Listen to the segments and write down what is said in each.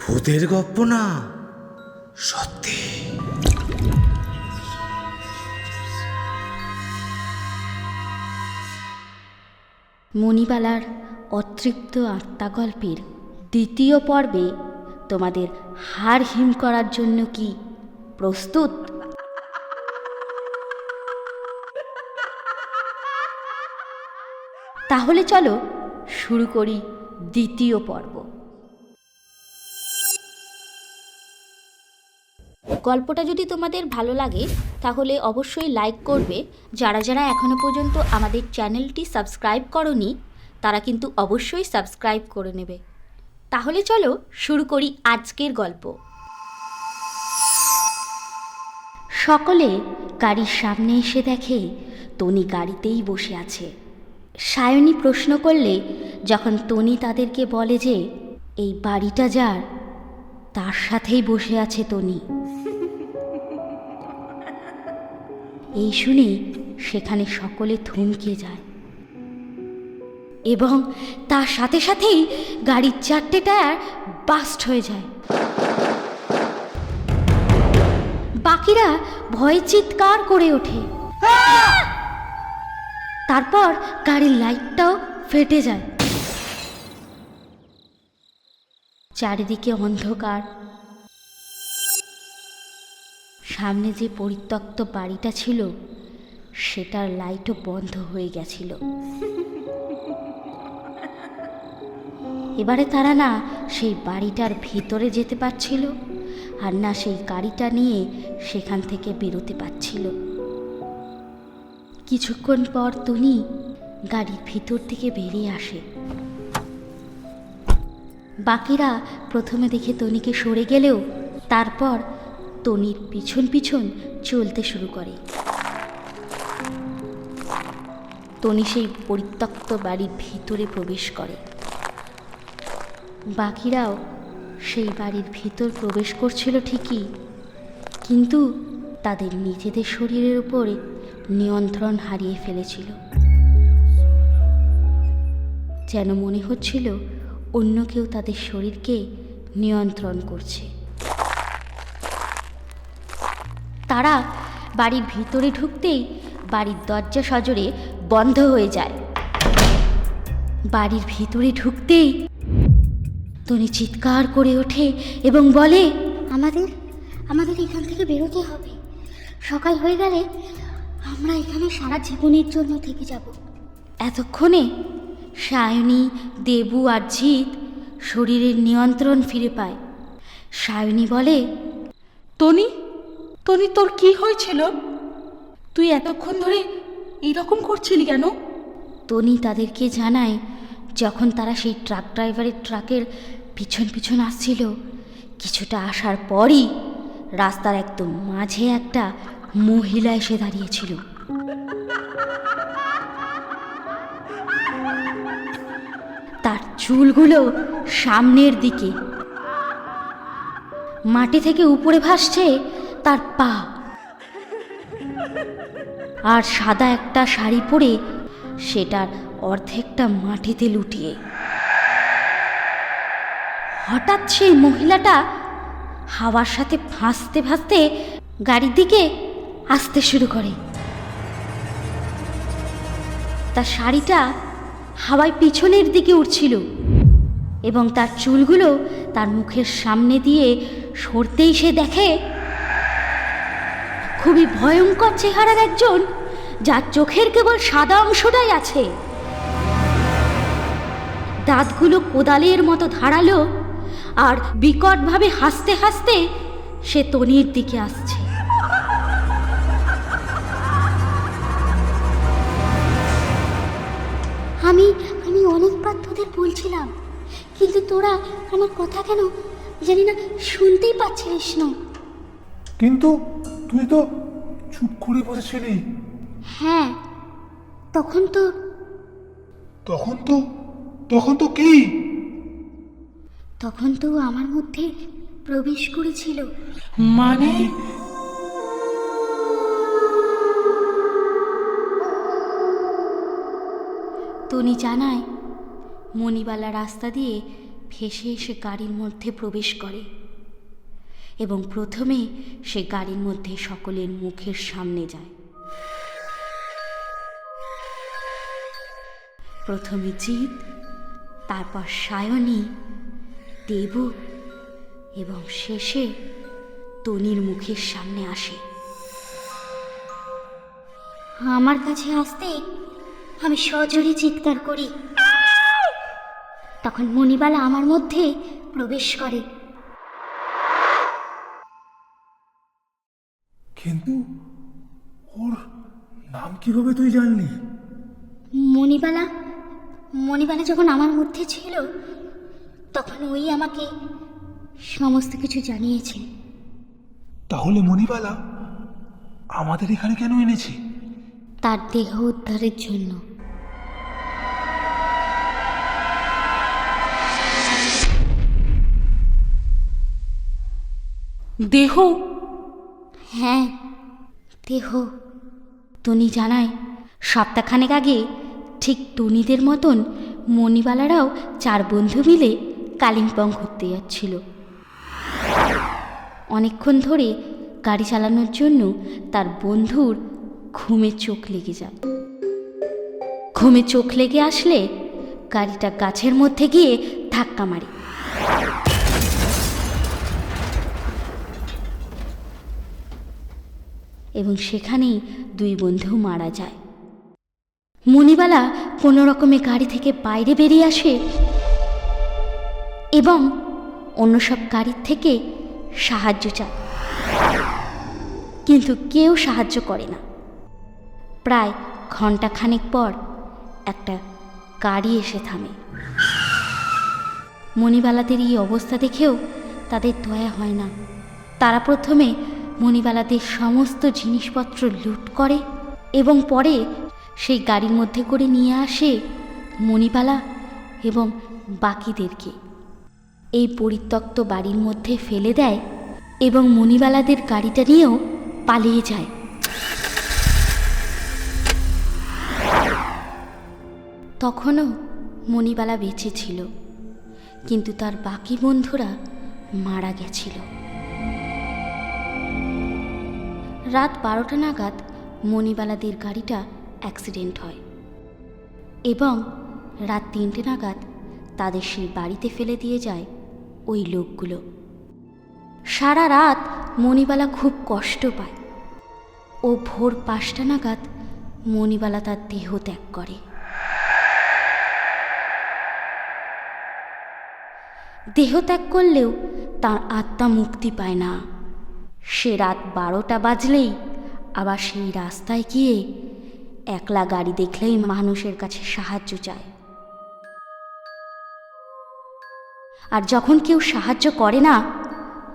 ভূতের গপ্প না? সত্যি। মণিবালার অতৃপ্ত আত্মা গল্পের দ্বিতীয় পর্বে তোমাদের হার হিম করার জন্য কি প্রস্তুত? তাহলে চলো শুরু করি দ্বিতীয় পর্ব। গল্পটা যদি তোমাদের ভালো লাগে, তাহলে অবশ্যই লাইক করবে। যারা যারা এখনও পর্যন্ত আমাদের চ্যানেলটি সাবস্ক্রাইব করনি, তারা কিন্তু অবশ্যই সাবস্ক্রাইব করে নেবে। তাহলে চলো শুরু করি আজকের গল্প। সকলে গাড়ির সামনে এসে দেখে, তনি গাড়িতেই বসে আছে। সায়নী প্রশ্ন করলে যখন তনি তাদেরকে বলে যে, এই বাড়িটা যার, তার সাথেই বসে আছে তনি এই শুনে সেখানে সকলে থমকে যায়। এবং তার সাথে সাথেই গাড়ির চারটে টায়ার বাস্ট হয়ে যায়। বাকিরা ভয়ে চিৎকার করে ওঠে। তারপর গাড়ির লাইটটাও ফেটে যায়। চারিদিকে অন্ধকার। সামনে যে পরিত্যক্ত বাড়িটা ছিল, সেটার লাইটও বন্ধ হয়ে গেছিল। এবারে তারা না সেই বাড়িটার ভিতরে যেতে পারছিল, আর না সেই গাড়িটা নিয়ে সেখান থেকে বেরোতে পারছিল। কিছুক্ষণ পর টুনি গাড়ির ভিতর থেকে বেরিয়ে আসে। বাকিরা প্রথমে দেখে তনিকে সরে গেলেও তারপর তনির পিছন পিছন চলতে শুরু করে। তনি সেই পরিত্যক্ত বাড়ির ভিতরে প্রবেশ করে। বাকিরাও সেই বাড়ির ভিতর প্রবেশ করছিল ঠিকই, কিন্তু তাদের নিজেদের শরীরের উপরে নিয়ন্ত্রণ হারিয়ে ফেলেছিল। যেন মনে হচ্ছিল অন্য কেউ তাদের শরীরকে নিয়ন্ত্রণ করছে। তারা বাড়ির ভিতরে ঢুকতেই বাড়ির দরজা সজরে বন্ধ হয়ে যায়। বাড়ির ভিতরে ঢুকতেই টনি চিৎকার করে ওঠে এবং বলে, আমাদের আমাদের এখান থেকে বেরোতে হবে। সকাল হয়ে গেলে আমরা এখানে সারা জীবনের জন্য থেকে যাব। এতক্ষণে সায়নী দেবু আর জিৎ শরীরের নিয়ন্ত্রণ ফিরে পায়। সায়নী বলে টনি টনি তোর কি হয়েছিল? তুই এতক্ষণ ধরে এইরকম করছিলি কেন? টনি তাদেরকে জানায় যখন তারা সেই ট্রাক ড্রাইভারের ট্রাকের পিছন পিছন আসছিল কিছুটা আসার পরই রাস্তার একদম মাঝে একটা মহিলা এসে দাঁড়িয়েছিল। তার চুলগুলো সামনের দিকে। মাটি থেকে উপরে ভাসছে তার পা। আর সাদা একটা শাড়ি পরে সেটার অর্ধেকটা মাটিতে লুটিয়ে। হঠাৎ সেই মহিলাটা হাওয়ার সাথে ভাসতে ভাসতে গাড়ির দিকে আসতে শুরু করে। তার শাড়িটা হাওয়ায় পিছনের দিকে উঠছিল এবং তার চুলগুলো তার মুখের সামনে দিয়ে সরতেই সে দেখে খুবই ভয়ঙ্কর চেহারার একজন যার চোখের কেবল সাদা অংশটাই আছে। দাঁতগুলো কোদালের মতো ধারালো আর বিকটভাবে হাসতে হাসতে সে তনির দিকে আসছে। আমার কথা কেন জানি না শুনতেই পাচ্ছিলিস না। কিন্তু তুই তো চুপ করে বসেছিলি। হ্যাঁ তখন তো তখন তো তখন তো কি? তখন তো আমার মধ্যে প্রবেশ করেছিল। মানে? টনি জানায় মণিবালা রাস্তা দিয়ে ভেসে এসে গাড়ির মধ্যে প্রবেশ করে এবং প্রথমে সে গাড়ির মধ্যে সকলের মুখের সামনে যায়। প্রথমে জিৎ, তারপর সায়নী, দেব এবং শেষে তনির মুখের সামনে আসে। আমার কাছে আসতে আমি সজোরে চিৎকার করি। তখন মণিবালা আমার মধ্যে প্রবেশ করে। কিন্তু ওর নাম কীভাবে তুই জানলি? মণিবালা মণিবালা যখন আমার মধ্যে ছিল তখন ওই আমাকে সমস্ত কিছু জানিয়েছে। তাহলে মণিবালা আমাদের এখানে কেন এনেছি? তার দেহ উদ্ধারের জন্য। দেহ? হ্যাঁ দেহ। টনি জানায়, সপ্তাহখানেক আগে ঠিক টনিদের মতন মণিবালারাও চার বন্ধু মিলে কালিম্পং ঘুরতে যাচ্ছিল। অনেকক্ষণ ধরে গাড়ি চালানোর জন্য তার বন্ধুর ঘুমে চোখ লেগে যায়। ঘুমে চোখ লেগে আসলে গাড়িটা গাছের মধ্যে গিয়ে ধাক্কা মারে। এবং সেখানেই দুই বন্ধু মারা যায়। মণিবালা কোনো রকমে গাড়ি থেকে বাইরে বেরিয়ে আসে এবং অন্য সব গাড়ির থেকে সাহায্য চায়। কিন্তু কেউ সাহায্য করে না। প্রায় ঘন্টাখানেক পর একটা গাড়ি এসে থামে। মণিবালাদের এই অবস্থা দেখেও তাদের দয়া হয় না। তারা প্রথমে মণিবালাদের সমস্ত জিনিসপত্র লুট করে এবং পরে সেই গাড়ির মধ্যে করে নিয়ে আসে মণিবালা এবং বাকিদেরকে। এই পরিত্যক্ত বাড়ির মধ্যে ফেলে দেয় এবং মণিবালাদের গাড়িটা নিয়েও পালিয়ে যায়। তখনও মণিবালা বেঁচে ছিল, কিন্তু তার বাকি বন্ধুরা মারা গেছিল। রাত বারোটা নাগাদ মণিবালাদের গাড়িটা অ্যাক্সিডেন্ট হয় এবং রাত তিনটে নাগাদ তাদের সেই বাড়িতে ফেলে দিয়ে যায় ওই লোকগুলো। সারা রাত মণিবালা খুব কষ্ট পায়। ও ভোর পাঁচটা নাগাদ মণিবালা তার দেহ ত্যাগ করে। দেহ ত্যাগ করলেও তার আত্মা মুক্তি পায় না। সে রাত বারোটা বাজলেই আবার সেই রাস্তায় গিয়ে একলা গাড়ি দেখলেই মানুষের কাছে সাহায্য চায়। আর যখন কেউ সাহায্য করে না,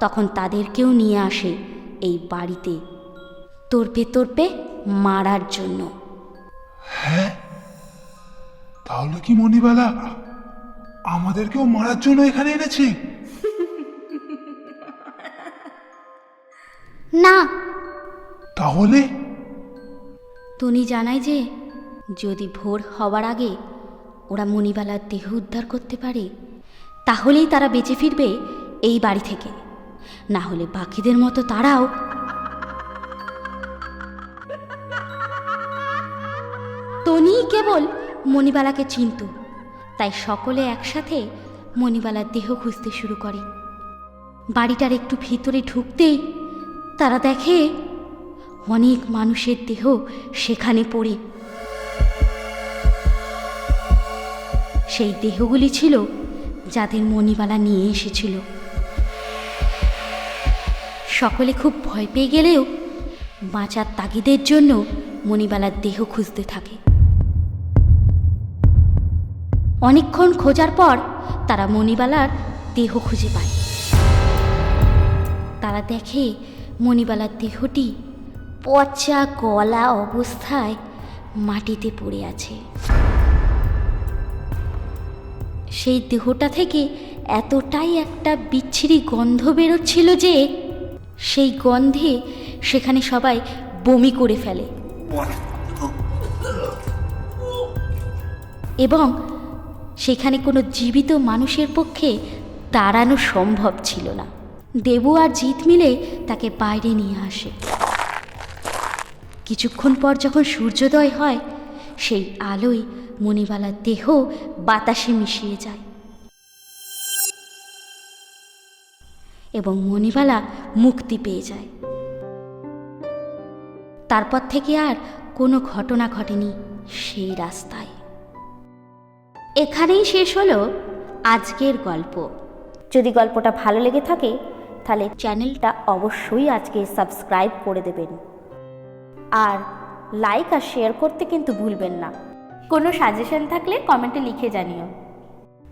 তখন তাদেরকেও নিয়ে আসে এই বাড়িতে তোরপে তোরপে মারার জন্য। তাহলে কি মণিবালা? আমাদেরকেও মারার জন্য এখানে এনেছি? না। তাহলে? টনি জানায় যে যদি ভোর হওয়ার আগে ওরা মণিবালার দেহ উদ্ধার করতে পারে তাহলেই তারা বেঁচে ফিরবে এই বাড়ি থেকে। না হলে বাকিদের মতো তারাও টনি কেবল মণিবালাকে চিনত তাই সকলে একসাথে মণিবালার দেহ খুঁজতে শুরু করে। বাড়িটার একটু ভিতরে ঢুকতেই তারা দেখে অনেক মানুষের দেহ সেখানে পড়ে। সেই দেহগুলি ছিল যাদের মণিবালা নিয়ে এসেছিল। সকলে খুব ভয় পেয়ে গেলেও বাঁচার তাগিদের জন্য মণিবালার দেহ খুঁজতে থাকে। অনেকক্ষণ খোঁজার পর তারা মণিবালার দেহ খুঁজে পায়। তারা দেখে মণিবালার দেহটি পচা গলা অবস্থায় মাটিতে পড়ে আছে। সেই দেহটা থেকে এতটাই একটা বিচ্ছিরি গন্ধ বেরোচ্ছিল যে সেই গন্ধে সেখানে সবাই বমি করে ফেলে। এবং সেখানে কোনো জীবিত মানুষের পক্ষে দাঁড়ানো সম্ভব ছিল না। দেবু আর জিত মিলে তাকে বাইরে নিয়ে আসে। কিছুক্ষণ পর যখন সূর্যোদয় হয়, সেই আলোয় মণিবালার দেহ বাতাসে মিশিয়ে যায়। এবং মণিবালা মুক্তি পেয়ে যায়। তারপর থেকে আর কোনো ঘটনা ঘটেনি সেই রাস্তায়। এখানেই শেষ হলো আজকের গল্প। যদি গল্পটা ভালো লেগে থাকে তাহলে চ্যানেলটা অবশ্যই আজকে সাবস্ক্রাইব করে দেবেন। আর লাইক আর শেয়ার করতে কিন্তু ভুলবেন না। কোনো সাজেশন থাকলে কমেন্টে লিখে জানিও।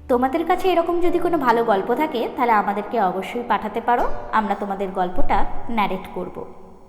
তোমাদের কাছে এরকম যদি কোনো ভালো গল্প থাকে, তাহলে আমাদেরকে অবশ্যই পাঠাতে পারো। আমরা তোমাদের গল্পটা ন্যারেট করব।